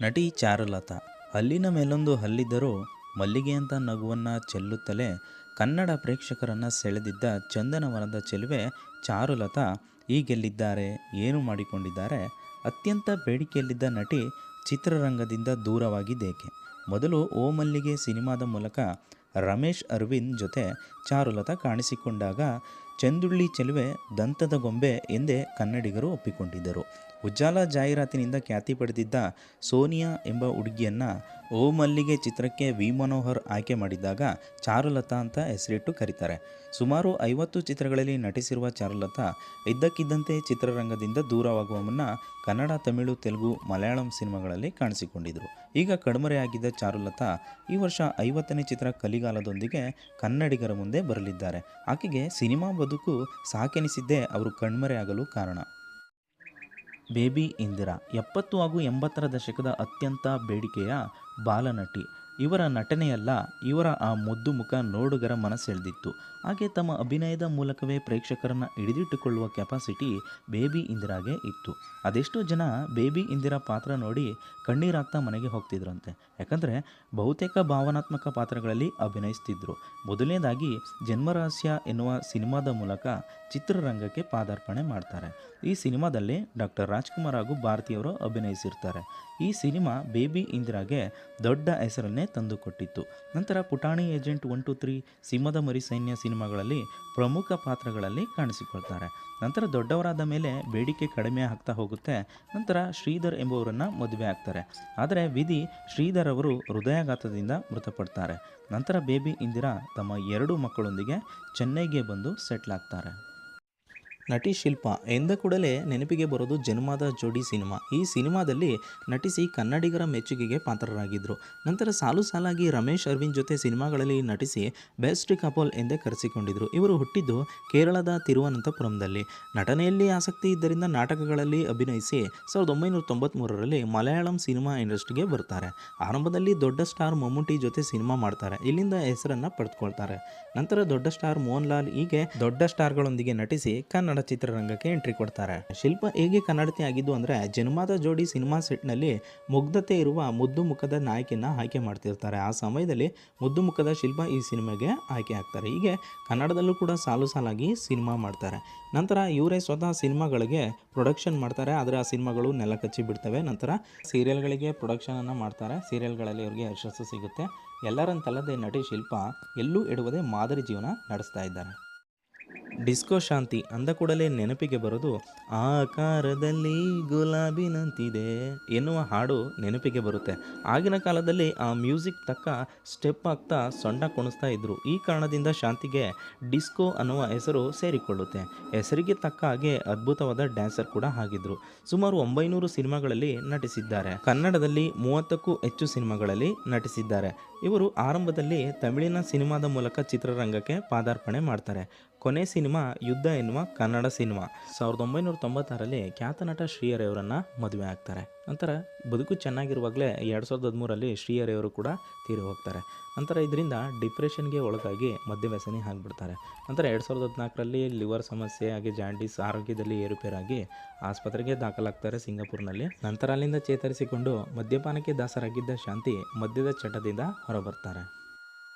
ನಟಿ ಚಾರುಲತಾ ಹಲ್ಲಿನ ಮೇಲೊಂದು ಹಲ್ಲಿದ್ದರೂ ಮಲ್ಲಿಗೆಯಂಥ ನಗುವನ್ನು ಚೆಲ್ಲುತ್ತಲೇ ಕನ್ನಡ ಪ್ರೇಕ್ಷಕರನ್ನು ಸೆಳೆದಿದ್ದ ಚಂದನವನದ ಚೆಲುವೆ ಚಾರುಲತಾ ಈಗೆಲ್ಲಿದ್ದಾರೆ ಏನು ಮಾಡಿಕೊಂಡಿದ್ದಾರೆ? ಅತ್ಯಂತ ಬೇಡಿಕೆಯಲ್ಲಿದ್ದ ನಟಿ ಚಿತ್ರರಂಗದಿಂದ ದೂರವಾಗಿದ್ದೇಕೆ? ಮೊದಲು ಓ ಮಲ್ಲಿಗೆ ಸಿನಿಮಾದ ಮೂಲಕ ರಮೇಶ್ ಅರವಿಂದ್ ಜೊತೆ ಚಾರುಲತಾ ಕಾಣಿಸಿಕೊಂಡಾಗ, ಚಂದುಳ್ಳಿ ಚೆಲುವೆ, ದಂತದ ಗೊಂಬೆ ಎಂದೇ ಕನ್ನಡಿಗರು ಒಪ್ಪಿಕೊಂಡಿದ್ದರು. ಉಜ್ಜಾಲ ಜಾಹೀರಾತಿನಿಂದ ಖ್ಯಾತಿ ಪಡೆದಿದ್ದ ಸೋನಿಯಾ ಎಂಬ ಹುಡುಗಿಯನ್ನು ಓ ಮಲ್ಲಿಗೆ ಚಿತ್ರಕ್ಕೆ ವಿ ಮನೋಹರ್ ಆಯ್ಕೆ ಮಾಡಿದ್ದಾಗ ಚಾರುಲತಾ ಅಂತ ಹೆಸರಿಟ್ಟು ಕರೀತಾರೆ. ಸುಮಾರು ಐವತ್ತು ಚಿತ್ರಗಳಲ್ಲಿ ನಟಿಸಿರುವ ಚಾರುಲತಾ ಇದ್ದಕ್ಕಿದ್ದಂತೆ ಚಿತ್ರರಂಗದಿಂದ ದೂರವಾಗುವ ಮುನ್ನ ಕನ್ನಡ, ತಮಿಳು, ತೆಲುಗು, ಮಲಯಾಳಂ ಸಿನಿಮಾಗಳಲ್ಲಿ ಕಾಣಿಸಿಕೊಂಡಿದ್ದರು ಈಗ ಕಣ್ಮರೆಯಾಗಿದ್ದ ಚಾರುಲತಾ ಈ ವರ್ಷ ಐವತ್ತನೇ ಚಿತ್ರ ಕಲಿಗಾಲದೊಂದಿಗೆ ಕನ್ನಡಿಗರ ಮುಂದೆ ಬರಲಿದ್ದಾರೆ. ಆಕೆಗೆ ಸಿನಿಮಾ ಬದುಕು ಸಾಕೆನಿಸಿದ್ದೇ ಅವರು ಕಣ್ಮರೆಯಾಗಲು ಕಾರಣ. ಬೇಬಿ ಇಂದಿರಾ ಎಪ್ಪತ್ತು ಹಾಗೂ ಎಂಬತ್ತರ ದಶಕದ ಅತ್ಯಂತ ಬೇಡಿಕೆಯ ಬಾಲನಟಿ. ಇವರ ನಟನೆಯಲ್ಲ, ಇವರ ಆ ಮುದ್ದು ಮುಖ ನೋಡುಗರ ಮನಸ್ಸೆಳೆದಿತ್ತು ಹಾಗೆ ತಮ್ಮ ಅಭಿನಯದ ಮೂಲಕವೇ ಪ್ರೇಕ್ಷಕರನ್ನು ಹಿಡಿದಿಟ್ಟುಕೊಳ್ಳುವ ಕೆಪಾಸಿಟಿ ಬೇಬಿ ಇಂದಿರಾಗೆ ಇತ್ತು. ಅದೆಷ್ಟೋ ಜನ ಬೇಬಿ ಇಂದಿರಾ ಪಾತ್ರ ನೋಡಿ ಕಣ್ಣೀರಾಗ್ತಾ ಮನೆಗೆ ಹೋಗ್ತಿದ್ರಂತೆ. ಯಾಕಂದರೆ ಬಹುತೇಕ ಭಾವನಾತ್ಮಕ ಪಾತ್ರಗಳಲ್ಲಿ ಅಭಿನಯಿಸ್ತಿದ್ರು. ಮೊದಲನೇದಾಗಿ ಜನ್ಮರಹಸ್ಯ ಎನ್ನುವ ಸಿನಿಮಾದ ಮೂಲಕ ಚಿತ್ರರಂಗಕ್ಕೆ ಪಾದಾರ್ಪಣೆ ಮಾಡ್ತಾರೆ. ಈ ಸಿನಿಮಾದಲ್ಲಿ ಡಾಕ್ಟರ್ ರಾಜ್ಕುಮಾರ್ ಹಾಗೂ ಭಾರತಿಯವರು ಅಭಿನಯಿಸಿರ್ತಾರೆ. ಈ ಸಿನಿಮಾ ಬೇಬಿ ಇಂದಿರಾಗೆ ದೊಡ್ಡ ಹೆಸರನ್ನೇ ತಂದುಕೊಟ್ಟಿತ್ತು. ನಂತರ ಪುಟಾಣಿ ಏಜೆಂಟ್ ಒನ್ ಟು ತ್ರೀ ಸಿಂಹದ ಮರಿ ಸೈನ್ಯ ಸಿನಿಮಾಗಳಲ್ಲಿ ಪ್ರಮುಖ ಪಾತ್ರಗಳಲ್ಲಿ ಕಾಣಿಸಿಕೊಳ್ತಾರೆ. ನಂತರ ದೊಡ್ಡವರಾದ ಮೇಲೆ ಬೇಡಿಕೆ ಕಡಿಮೆ ಆಗ್ತಾ ಹೋಗುತ್ತೆ. ನಂತರ ಶ್ರೀಧರ್ ಎಂಬುವರನ್ನು ಮದುವೆ ಆಗ್ತಾರೆ. ಆದರೆ ವಿಧಿ ಶ್ರೀಧರ್ ಅವರು ಹೃದಯಾಘಾತದಿಂದ ಮೃತಪಡ್ತಾರೆ. ನಂತರ ಬೇಬಿ ಇಂದಿರಾ ತಮ್ಮ ಎರಡು ಮಕ್ಕಳೊಂದಿಗೆ ಚೆನ್ನೈಗೆ ಬಂದು ಸೆಟ್ಲ್ ಆಗ್ತಾರೆ. ನಟಿ ಶಿಲ್ಪ ಎಂದ ಕೂಡಲೇ ನೆನಪಿಗೆ ಬರೋದು ಜನ್ಮದ ಜೋಡಿ ಸಿನಿಮಾ. ಈ ಸಿನಿಮಾದಲ್ಲಿ ನಟಿಸಿ ಕನ್ನಡಿಗರ ಮೆಚ್ಚುಗೆಗೆ ಪಾತ್ರರಾಗಿದ್ದರು ನಂತರ ಸಾಲು ಸಾಲಾಗಿ ರಮೇಶ್ ಅರವಿಂದ್ ಜೊತೆ ಸಿನಿಮಾಗಳಲ್ಲಿ ನಟಿಸಿ ಬೆಸ್ಟ್ ಕಪಲ್ ಎಂದೇ ಕರೆಸಿಕೊಂಡಿದ್ದರು ಇವರು ಹುಟ್ಟಿದ್ದು ಕೇರಳದ ತಿರುವನಂತಪುರಂದಲ್ಲಿ. ನಟನೆಯಲ್ಲಿ ಆಸಕ್ತಿ ಇದ್ದರಿಂದ ನಾಟಕಗಳಲ್ಲಿ ಅಭಿನಯಿಸಿ ಸಾವಿರದ ಒಂಬೈನೂರ ತೊಂಬತ್ತ್ಮೂರರಲ್ಲಿ ಮಲಯಾಳಂ ಸಿನಿಮಾ ಇಂಡಸ್ಟ್ರಿಗೆ ಬರ್ತಾರೆ. ಆರಂಭದಲ್ಲಿ ದೊಡ್ಡ ಸ್ಟಾರ್ ಮಮ್ಮೂಟಿ ಜೊತೆ ಸಿನಿಮಾ ಮಾಡ್ತಾರೆ. ಇಲ್ಲಿಂದ ಹೆಸರನ್ನು ಪಡೆದುಕೊಳ್ತಾರೆ. ನಂತರ ದೊಡ್ಡ ಸ್ಟಾರ್ ಮೋಹನ್ ಲಾಲ್ ಹೀಗೆ ದೊಡ್ಡ ಸ್ಟಾರ್ಗಳೊಂದಿಗೆ ನಟಿಸಿ ಕನ್ನಡ ಚಿತ್ರರಂಗಕ್ಕೆ ಎಂಟ್ರಿ ಕೊಡ್ತಾರೆ. ಶಿಲ್ಪ ಹೇಗೆ ಕನ್ನಡತಿ ಆಗಿದ್ದು ಅಂದರೆ, ಜನ್ಮದ ಜೋಡಿ ಸಿನಿಮಾ ಸೆಟ್ನಲ್ಲಿ ಮುಗ್ಧತೆ ಇರುವ ಮುದ್ದು ಮುಖದ ನಾಯಕಿನ ಆಯ್ಕೆ ಮಾಡ್ತಿರ್ತಾರೆ. ಆ ಸಮಯದಲ್ಲಿ ಮುದ್ದು ಮುಖದ ಶಿಲ್ಪ ಈ ಸಿನಿಮಾಗೆ ಆಯ್ಕೆ ಆಗ್ತಾರೆ. ಹೀಗೆ ಕನ್ನಡದಲ್ಲೂ ಕೂಡ ಸಾಲು ಸಾಲಾಗಿ ಸಿನಿಮಾ ಮಾಡ್ತಾರೆ. ನಂತರ ಇವರೇ ಸ್ವತಃ ಸಿನಿಮಾಗಳಿಗೆ ಪ್ರೊಡಕ್ಷನ್ ಮಾಡ್ತಾರೆ. ಆದರೆ ಆ ಸಿನಿಮಾಗಳು ನೆಲ ಕಚ್ಚಿ ಬಿಡ್ತವೆ. ನಂತರ ಸೀರಿಯಲ್ಗಳಿಗೆ ಪ್ರೊಡಕ್ಷನನ್ನು ಮಾಡ್ತಾರೆ. ಸೀರಿಯಲ್ಗಳಲ್ಲಿ ಇವರಿಗೆ ಯಶಸ್ಸು ಸಿಗುತ್ತೆ. ಎಲ್ಲರಂತಲ್ಲದೆ ನಟಿ ಶಿಲ್ಪ ಎಲ್ಲೂ ಇಡುವುದೇ ಮಾದರಿ ಜೀವನ ನಡೆಸ್ತಾ ಇದ್ದಾರೆ. ಡಿಸ್ಕೋ ಶಾಂತಿ ಅಂದ ಕೂಡಲೇ ನೆನಪಿಗೆ ಬರೋದು ಆಕಾರದಲ್ಲಿ ಗುಲಾಬಿನಂತಿದೆ ಎನ್ನುವ ಹಾಡು ನೆನಪಿಗೆ ಬರುತ್ತೆ. ಆಗಿನ ಕಾಲದಲ್ಲಿ ಆ ಮ್ಯೂಸಿಕ್ ತಕ್ಕ ಸ್ಟೆಪ್ ಆಗ್ತಾ ಸೊಂಡ ಕುಣಿಸ್ತಾ ಇದ್ರು. ಈ ಕಾರಣದಿಂದ ಶಾಂತಿಗೆ ಡಿಸ್ಕೋ ಅನ್ನುವ ಹೆಸರು ಸೇರಿಕೊಳ್ಳುತ್ತೆ. ಹೆಸರಿಗೆ ತಕ್ಕ ಹಾಗೆ ಅದ್ಭುತವಾದ ಡ್ಯಾನ್ಸರ್ ಕೂಡ ಆಗಿದ್ರು. ಸುಮಾರು ಒಂಬೈನೂರು ಸಿನಿಮಾಗಳಲ್ಲಿ ನಟಿಸಿದ್ದಾರೆ. ಕನ್ನಡದಲ್ಲಿ ಮೂವತ್ತಕ್ಕೂ ಹೆಚ್ಚು ಸಿನಿಮಾಗಳಲ್ಲಿ ನಟಿಸಿದ್ದಾರೆ. ಇವರು ಆರಂಭದಲ್ಲಿ ತಮಿಳಿನ ಸಿನಿಮಾದ ಮೂಲಕ ಚಿತ್ರರಂಗಕ್ಕೆ ಪಾದಾರ್ಪಣೆ ಮಾಡ್ತಾರೆ. ಕೊನೆ ಸಿನಿಮಾ ಯುದ್ಧ ಎನ್ನುವ ಕನ್ನಡ ಸಿನಿಮಾ. ಸಾವಿರದ ಒಂಬೈನೂರ ತೊಂಬತ್ತಾರಲ್ಲಿ ಖ್ಯಾತ ನಟ ಶ್ರೀಹರಿಯವರನ್ನು ಮದುವೆ ಆಗ್ತಾರೆ. ನಂತರ ಬದುಕು ಚೆನ್ನಾಗಿರುವಾಗಲೇ ಎರಡು ಸಾವಿರದ ಹದಿಮೂರಲ್ಲಿ ಶ್ರೀಯರೆಯವರು ಕೂಡ ತೀರಿ ಹೋಗ್ತಾರೆ. ನಂತರ ಇದರಿಂದ ಡಿಪ್ರೆಷನ್ಗೆ ಒಳಗಾಗಿ ಮದ್ಯವ್ಯಸನಿ ಆಗಿಬಿಡ್ತಾರೆ. ನಂತರ ಎರಡು ಸಾವಿರದ ಹದಿನಾಲ್ಕರಲ್ಲಿ ಲಿವರ್ ಸಮಸ್ಯೆ ಹಾಗೆ ಜಾಂಡೀಸ್ ಆರೋಗ್ಯದಲ್ಲಿ ಏರುಪೇರಾಗಿ ಆಸ್ಪತ್ರೆಗೆ ದಾಖಲಾಗ್ತಾರೆ ಸಿಂಗಾಪುರ್ನಲ್ಲಿ. ನಂತರ ಅಲ್ಲಿಂದ ಚೇತರಿಸಿಕೊಂಡು ಮದ್ಯಪಾನಕ್ಕೆ ದಾಸರಾಗಿದ್ದ ಶಾಂತಿ ಮದ್ಯದ ಚಟದಿಂದ ಹೊರಬರ್ತಾರೆ.